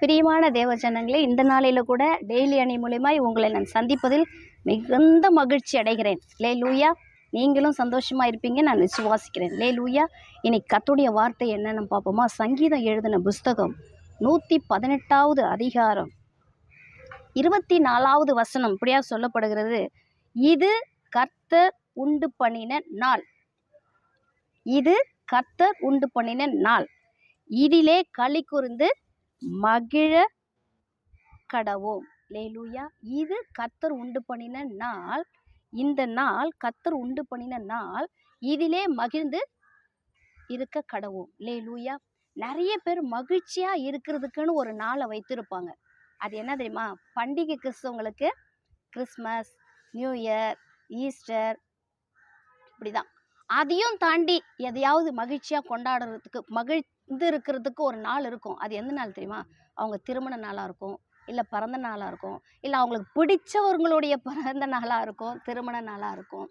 பிரியமான தேவஜனங்களே இந்த நாளில் கூட டெய்லி அணி மூலியமாய் உங்களை நான் சந்திப்பதில் மிகுந்த மகிழ்ச்சி அடைகிறேன். லே லூயா நீங்களும் சந்தோஷமாக இருப்பீங்க நான் விசுவாசிக்கிறேன். லே லூயா இன்னைக்கு கத்துடைய வார்த்தை என்னென்னு பார்ப்போமா? சங்கீதம் எழுதின புஸ்தகம் நூற்றி பதினெட்டாவது அதிகாரம். இருபத்தி நாலாவது வசனம் இப்படியா சொல்லப்படுகிறது? இது கர்த்தர் உண்டு பண்ணின நாள். இது கர்த்தர் உண்டு பண்ணின நாள். இதிலே களி கூர்ந்து மகிழ கடவோம். லேலூயா இது கத்தர் உண்டு பண்ணின நாள். இந்த நாள் கத்தர் உண்டு பண்ணின நாள். இதிலே மகிழ்ந்து இருக்க கடவோம். லேலூயா நிறைய பேர் மகிழ்ச்சியாக இருக்கிறதுக்குன்னு ஒரு நாளை வைத்திருப்பாங்க. அது என்ன தெரியுமா? பண்டிகை கிறிஸ்தவங்களுக்கு கிறிஸ்மஸ் நியூ இயர் ஈஸ்டர் இப்படிதான். அதையும் தாண்டி எதையாவது மகிழ்ச்சியாக கொண்டாடுறதுக்கு இது இருக்கிறதுக்கு ஒரு நாள் இருக்கும். அது எந்த நாள் தெரியுமா? அவங்க திருமண நாளாக இருக்கும். இல்லை பிறந்த நாளாக இருக்கும். இல்லை அவங்களுக்கு பிடிச்சவர்களுடைய பிறந்த நாளாக இருக்கும். திருமண நாளாக இருக்கும்.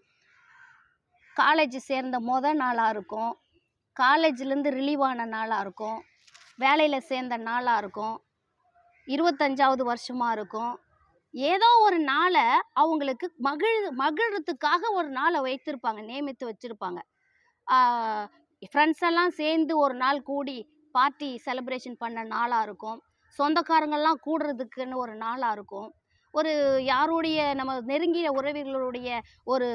காலேஜ் சேர்ந்த மொதல் நாளாக இருக்கும். காலேஜ்லேருந்து ரிலீவ் ஆன நாளாக இருக்கும். வேலையில் சேர்ந்த நாளாக இருக்கும். இருபத்தஞ்சாவது வருஷமாக இருக்கும். ஏதோ ஒரு நாளை அவங்களுக்கு மகிழ் மகிழ்றதுக்காக ஒரு நாளை வைத்திருப்பாங்க. நியமித்து வச்சுருப்பாங்க. ஃப்ரெண்ட்ஸ் எல்லாம் சேர்ந்து ஒரு நாள் கூடி பார்ட்டி செலிப்ரேஷன் பண்ண நாளாக இருக்கும். சொந்தக்காரங்கள்லாம் கூடுறதுக்குன்னு ஒரு நாளாக இருக்கும். ஒரு யாருடைய நம்ம நெருங்கிய உறவிகளுடைய ஒரு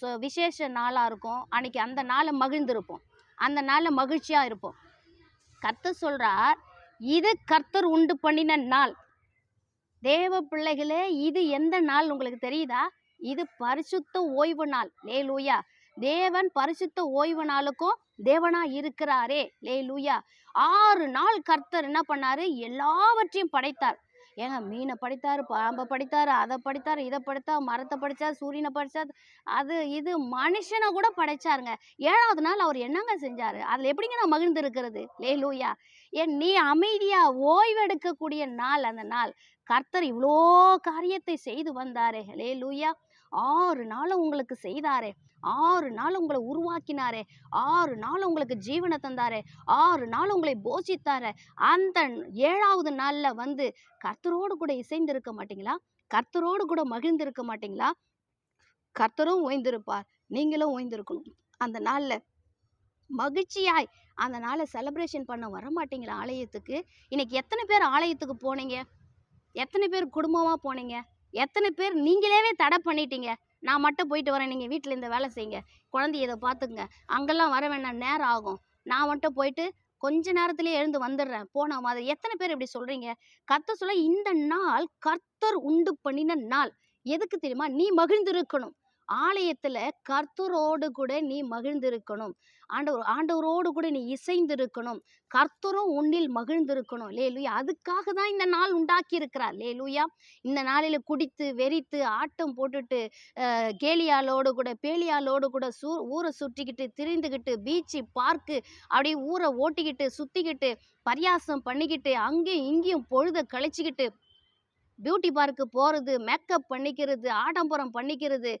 சொ- விசேஷ நாளாக இருக்கும். அன்னைக்கு அந்த நாளை மகிழ்ந்திருப்போம். அந்த நாளில் மகிழ்ச்சியாக இருப்போம். கர்த்தர் சொல்கிறார் இது கர்த்தர் உண்டு பண்ணின நாள். தேவ பிள்ளைகளே இது எந்த நாள் உங்களுக்கு தெரியுதா? இது பரிசுத்த ஓய்வு நாள். லே லூயா தேவன் பரிசுத்த ஓய்வு நாளுக்கும் தேவனா இருக்கிறாரே. லே லூயா ஆறு நாள் கர்த்தர் என்ன பண்ணாரு? எல்லாவற்றையும் படைத்தார். ஏங்க மீனை படித்தார் பாம்பை படித்தார் அதை படித்தார் இதை படித்தார் மரத்தை படித்தார் சூரியனை படித்தார் அது இது மனுஷனை கூட படைச்சாருங்க. ஏழாவது நாள் அவர் என்னங்க செஞ்சார்? அதில் எப்படிங்க நான் மகிழ்ந்து இருக்கிறது லே லூயா ஏன் நீ அமைதியா ஓய்வெடுக்கக்கூடிய நாள் அந்த நாள். கர்த்தர் இவ்வளோ காரியத்தை செய்து வந்தாரே. லே லூயா ஆறு நாள் உங்களுக்கு செய்தாரே. ஆறு நாள் உங்களை உருவாக்கினாரே. ஆறு நாள் உங்களுக்கு ஜீவனை தந்தாரே. ஆறு நாள் உங்களை போஷித்தாரே அந்த ஏழாவது நாளில் வந்து கர்த்தரோடு கூட இசைந்திருக்க மாட்டீங்களா? கர்த்தரோடு கூட மகிழ்ந்திருக்க மாட்டீங்களா? கர்த்தரும் ஓய்ந்திருப்பார். நீங்களும் ஓய்ந்திருக்கணும். அந்த நாளில் மகிழ்ச்சியாய் அந்த நாளை செலப்ரேஷன் பண்ண வர மாட்டீங்களா ஆலயத்துக்கு? இன்னைக்கு எத்தனை பேர் ஆலயத்துக்கு போனீங்க? எத்தனை பேர் குடும்பமாக போனீங்க? எத்தனை பேர் நீங்களேவே தடை பண்ணிட்டீங்க? நான் மட்டும் போயிட்டு வரேன். நீங்கள் வீட்டில் இந்த வேலை செய்யுங்க. குழந்தைய இதை பார்த்துக்குங்க அங்கெல்லாம் வர வேண்டாம் நேரம் ஆகும். நான் மட்டும் போயிட்டு கொஞ்ச நேரத்திலேயே எழுந்து வந்துடுறேன். போன மாதிரி. எத்தனை பேர் இப்படி சொல்கிறீங்க கர்த்தர் சொல்ல இந்த நாள் கர்த்தர் உண்டு பண்ணின நாள். எதுக்கு தெரியுமா? நீ மகிழ்ந்திருக்கணும். ஆலயத்துல கர்த்தரோடு கூட நீ மகிழ்ந்திருக்கணும். ஆண்டவர் ஆண்டவரோடு கூட நீ இசைந்திருக்கணும். கர்த்தரும் உன்னில் மகிழ்ந்திருக்கணும். லேலுயா அதுக்காக தான் இந்த நாள் உண்டாக்கி இருக்கிறார் லேலுயா இந்த நாளில் குடித்து வெறித்து ஆட்டம் போட்டுட்டு கேலியாலோடு கூட பேலியாலோடு கூட சூ ஊரை சுற்றிக்கிட்டு திரிந்துக்கிட்டு பீச்சு பார்க்கு அப்படியே ஊரை ஓட்டிக்கிட்டு சுற்றிக்கிட்டு பரியாசம் பண்ணிக்கிட்டு அங்கேயும் இங்கேயும் பொழுத கழிச்சிக்கிட்டு பியூட்டி பார்க்கு போகிறது மேக்கப் பண்ணிக்கிறது ஆடம்பரம் பண்ணிக்கிறது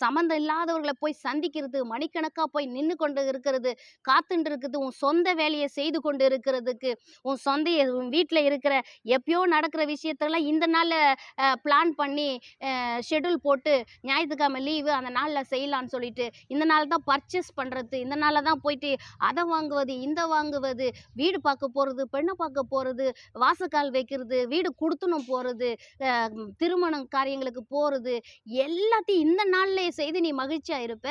சம்மந்தம் இல்லாதவர்களை போய் சந்திக்கிறது மணிக்கணக்காக போய் நின்று கொண்டு இருக்கிறது காத்துட்டு இருக்குது உன் சொந்த வேலையை செய்து கொண்டு இருக்கிறதுக்கு உன் சொந்த உன் வீட்டில் இருக்கிற எப்பயோ நடக்கிற விஷயத்தெல்லாம் இந்த நாளில் பிளான் பண்ணி ஷெட்யூல் போட்டு ஞாயிற்றுக்கிழமை லீவு அந்த நாளில் செய்யலான்னு சொல்லிட்டு இந்த நாள் தான் பர்ச்சேஸ் பண்ணுறது இந்த நாளில் தான் போயிட்டு அதை வாங்குவது இந்த வாங்குவது வீடு பார்க்க போகிறது பெண்ணை பார்க்க போகிறது வாசக்கால் வைக்கிறது வீடு கொடுத்துணும் போகிறது திருமணம் காரியங்களுக்கு போகிறது எல்லாத்தையும் இந்த நாளிலே செய்து நீ மகிழ்ச்சியாக இருப்ப.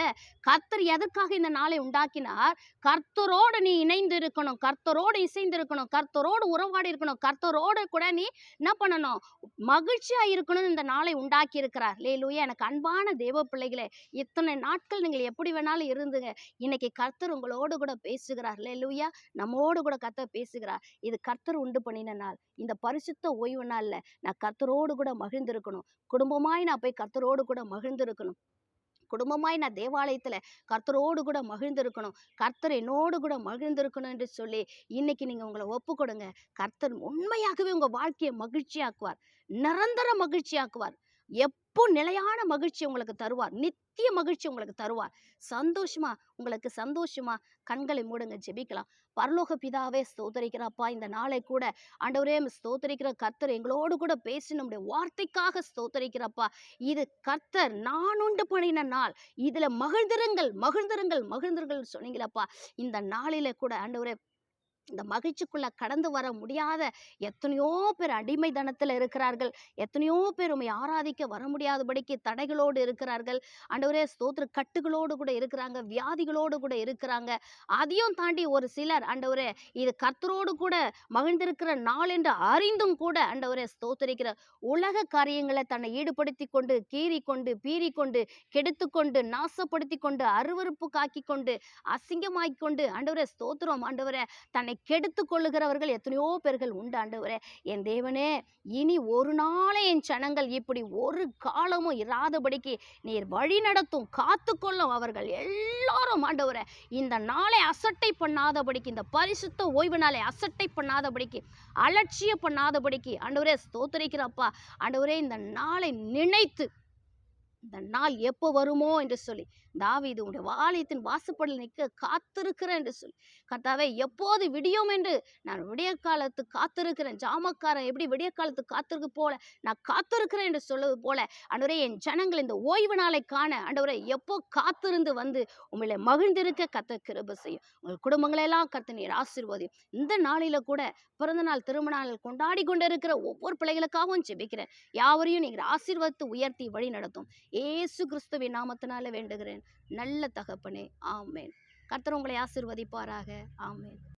கர்த்தர் எதற்காக இந்த நாளை உண்டாக்கினார்? கர்த்தரோடு நீ இணைந்து இருக்கணும் கர்த்தரோடு இசைந்து இருக்கணும் கர்த்தரோடு உறவாடி இருக்கணும் கர்த்தரோடு கூட நீ என்ன பண்ணணும்? மகிழ்ச்சியாக இருக்கணும்னு இந்த நாளை உண்டாக்கி இருக்கிறார் லேலூயா எனக்கு அன்பான தேவ பிள்ளைகளே இத்தனை நாட்கள் நீங்கள் எப்படி வேணாலும் இருந்துங்க. இன்னைக்கு கர்த்தர் உங்களோடு கூட பேசுகிறார். லேலூயா நம்மோடு கூட கர்த்தர் பேசுகிறார். இது கர்த்தர் உண்டு பண்ணின நாள். இந்த பரிசுத்த ஓய்வு நாள்ல நான் கர்த்தரோடு கூட மகிழ்ந்திருக்கணும். குடும்பமாய் நான் போய் கர்த்தரோடு கூட மகிழ்ந்திருக்கணும். குடும்பமாய் நான் தேவாலயத்துல கர்த்தரோடு கூட மகிழ்ந்திருக்கணும். கர்த்தர் என்னோடு கூட மகிழ்ந்திருக்கணும் என்று சொல்லி இன்னைக்கு நீங்கள் உங்களை ஒப்பு கொடுங்க கர்த்தர் உண்மையாகவே உங்கள் வாழ்க்கையை மகிழ்ச்சியாக்குவார். நிரந்தர மகிழ்ச்சியாக்குவார். எப்போ நிலையான மகிழ்ச்சி உங்களுக்கு தருவார்? நித் நித்திய மகிழ்ச்சி உங்களுக்கு தருவார். சந்தோஷமா உங்களுக்கு சந்தோஷமா கண்களை மூடுங்க ஜெபிக்கலாம். பரலோக பிதாவே ஸ்தோத்தரிக்கிறப்பா இந்த நாளை கூட ஆண்டவரே ஸ்தோத்தரிக்கிற கர்த்தர் எங்களோடு கூட பேசி நம்முடைய வார்த்தைக்காக ஸ்தோத்தரிக்கிறப்பா. இது கர்த்தர் நான் உண்டு பண்ணின நாள். இதுல மகிழ்ந்திருங்கள் மகிழ்ந்திருங்கள் மகிழ்ந்திருங்கள் சொன்னீங்களப்பா. இந்த நாளில கூட ஆண்டவரே இந்த மகிழ்ச்சிக்குள்ளே கடந்து வர முடியாத எத்தனையோ பேர் அடிமை தனத்தில் இருக்கிறார்கள். எத்தனையோ பேர் உண்மை ஆராதிக்க வர முடியாதபடிக்கு தடைகளோடு இருக்கிறார்கள். ஆண்டவரே ஸ்தோத்திர கட்டுகளோடு கூட இருக்கிறாங்க வியாதிகளோடு கூட இருக்கிறாங்க. அதையும் தாண்டி ஒரு சிலர் ஆண்டவரே இது கர்த்தரோடு கூட மகிழ்ந்திருக்கிற நாள் என்று அறிந்தும் கூட ஆண்டவரே ஸ்தோத்தரிக்கிற உலக காரியங்களை தன்னை ஈடுபடுத்தி கொண்டு கீறி கொண்டு பீறி கொண்டு கெடுத்து கொண்டு நாசப்படுத்தி கொண்டு அருவருப்பு காக்கி கொண்டு அசிங்கமாக்கி கொண்டு ஆண்டவரே ஸ்தோத்திரம் ஆண்டவரே தன்னை கெடுத்து கொள்ளுகிறவர்கள் எத்தனையோ பேர்கள் உண்டாண்டவரே என் தேவனே இனி ஒரு நாளே என் சனங்கள் இப்படி ஒரு காலமும் இராதபடிக்கு நீர் வழி நடத்தும் காத்துக்கொள்ளும் அவர்கள் எல்லாரும் ஆண்டவரே. இந்த நாளை அசட்டை பண்ணாதபடிக்கு இந்த பரிசுத்த ஓய்வு நாளை அசட்டை பண்ணாதபடிக்கு அலட்சிய பண்ணாதபடிக்கு ஆண்டவரே ஸ்தோத்தரிக்கிறப்பா. ஆண்டவரே இந்த நாளை நினைத்து இந்த நாள் எப்போ வருமோ என்று சொல்லி தாவீது உடைய ஆலயத்தின் வாசப்படில் நிற்க காத்திருக்கிறேன் என்று சொல்லி கர்த்தாவே எப்போது விடியும் என்று நான் விடிய காலத்து காத்திருக்கிறேன். ஜாமக்காரன் எப்படி விடிய காலத்து காத்திருக்கு போல நான் காத்திருக்கிறேன் என்று சொல்லுவது போல அன்றுவரே என் ஜனங்கள் இந்த ஓய்வு நாளை காண ஆண்டவரே எப்போ காத்திருந்து வந்து உங்களை மகிழ்ந்திருக்க கத்த கிருப செய்யும். உங்கள் குடும்பங்களை எல்லாம் கத்த நீர் ஆசீர்வதியும். இந்த நாளில கூட பிறந்த நாள் திருமண நாள் கொண்டாடி கொண்டிருக்கிற ஒவ்வொரு பிள்ளைகளுக்காகவும் ஜெபிக்கிறேன். யாவரையும் நீங்கள் ஆசீர்வதித்து உயர்த்தி வழி நடத்தும் ஏசு கிறிஸ்துவின் நாமத்தினால வேண்டுகிறேன். நல்ல தகப்பனே. ஆமேன். கர்த்தர் உங்களை ஆசீர்வதிப்பாராக. ஆமேன்.